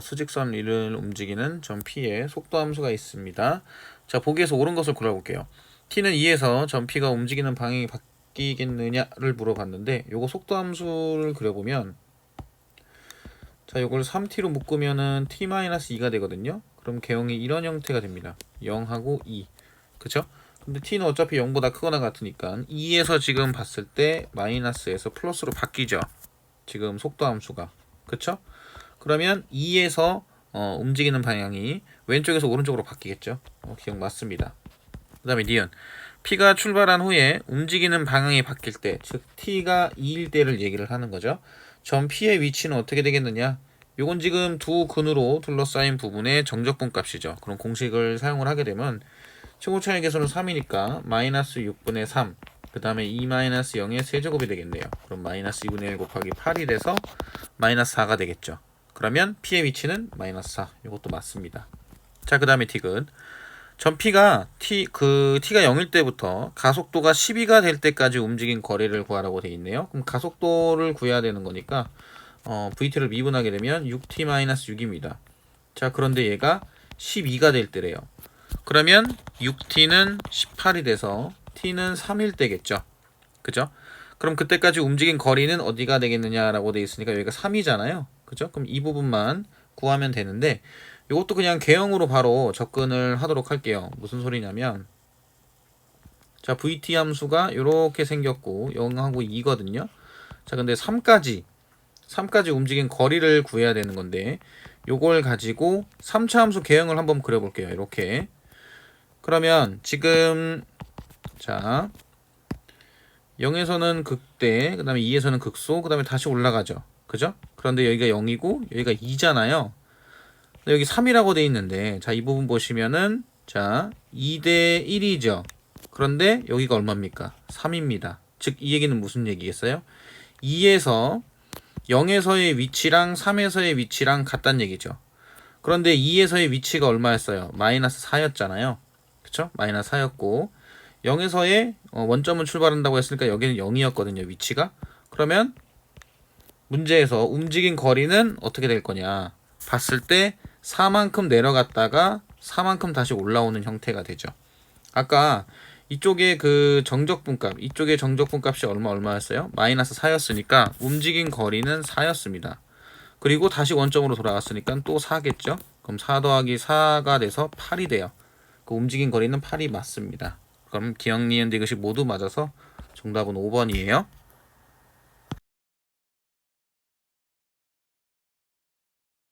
수직선 위를 움직이는 점 P에 속도 함수가 있습니다. 자, 보기에서 옳은 것을 골라볼게요. T는 2에서 점 P가 움직이는 방향이 바뀌겠느냐를 물어봤는데 요거 속도 함수를 그려보면 자, 요걸 3T로 묶으면은 T-2가 되거든요. 그럼 개형이 이런 형태가 됩니다. 0하고 2. 그쵸? 근데 T는 어차피 0보다 크거나 같으니까 2에서 지금 봤을 때 마이너스에서 플러스로 바뀌죠. 지금 속도 함수가. 그쵸? 그러면 2에서 어, 움직이는 방향이 왼쪽에서 오른쪽으로 바뀌겠죠. 어, 기억 맞습니다. 그 다음에 니은 P가 출발한 후에 움직이는 방향이 바뀔 때, 즉 T가 2일 때를 얘기를 하는 거죠. 점 P의 위치는 어떻게 되겠느냐? 요건 지금 두 근으로 둘러싸인 부분의 정적분 값이죠. 그럼 공식을 사용을 하게 되면 최고 차이 계수는 3이니까 마이너스 6분의 3, 그 다음에 2 마이너스 0의 세제곱이 되겠네요. 그럼 마이너스 2분의 1 곱하기 8이 돼서 마이너스 4가 되겠죠. 그러면 P의 위치는 마이너스 4. 이것도 맞습니다. 자, 그 다음에 T근. 전 P가 T, 그 T가 0일 때부터 가속도가 12가 될 때까지 움직인 거리를 구하라고 되어 있네요. 그럼 가속도를 구해야 되는 거니까, 어, VT를 미분하게 되면 6T-6입니다. 자, 그런데 얘가 12가 될 때래요. 그러면 6T는 18이 돼서 T는 3일 때겠죠. 그죠? 그럼 그때까지 움직인 거리는 어디가 되겠느냐라고 돼 있으니까 여기가 3이잖아요. 그죠? 그럼 이 부분만 구하면 되는데 이것도 그냥 개형으로 바로 접근을 하도록 할게요. 무슨 소리냐면 자, VT 함수가 이렇게 생겼고 0하고 2거든요. 자, 근데 3까지 3까지 움직인 거리를 구해야 되는 건데 요걸 가지고 3차 함수 개형을 한번 그려 볼게요. 이렇게. 그러면 지금 자 0에서는 극대, 그 다음에 2에서는 극소, 그 다음에 다시 올라가죠. 그죠? 그런데 여기가 0이고, 여기가 2잖아요. 여기 3이라고 돼 있는데, 자, 이 부분 보시면은, 자, 2대 1이죠. 그런데 여기가 얼마입니까? 3입니다. 즉, 이 얘기는 무슨 얘기겠어요? 2에서 0에서의 위치랑 3에서의 위치랑 같다는 얘기죠. 그런데 2에서의 위치가 얼마였어요? 마이너스 4였잖아요. 그쵸? 마이너스 4였고, 0에서의 어, 원점은 출발한다고 했으니까 여기는 0이었거든요. 위치가. 그러면 문제에서 움직인 거리는 어떻게 될 거냐? 봤을 때 4만큼 내려갔다가 4만큼 다시 올라오는 형태가 되죠. 아까 이쪽에 그 정적분값, 이쪽에 정적분값이 얼마 얼마였어요? 마이너스 4였으니까 움직인 거리는 4였습니다. 그리고 다시 원점으로 돌아갔으니까 또 4겠죠? 그럼 4 더하기 4가 돼서 8이 돼요. 그 움직인 거리는 8이 맞습니다. 그럼 기억, 니은, 디귿이 모두 맞아서 정답은 5번이에요.